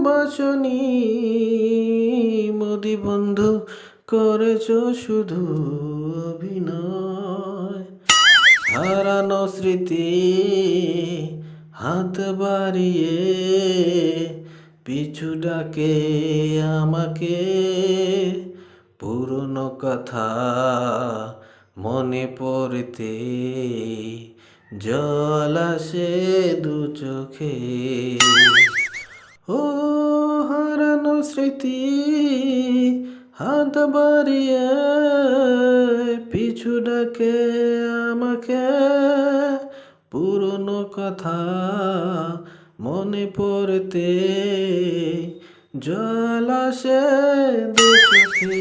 ভালোবাসনি মোদি বন্ধু, করেছ শুধু অভিনয়। হারানো স্মৃতি হাত বাড়িয়ে পিছু ডাকে আমাকে। পুরনো কথা মনে পড়তে জল আসে দু চোখে। ও স্মৃতি হাত বাড়িয়ে পিছু ডাকে আমাকে। পুরনো কথা মনে পড়তে জল আসে দু চোখে।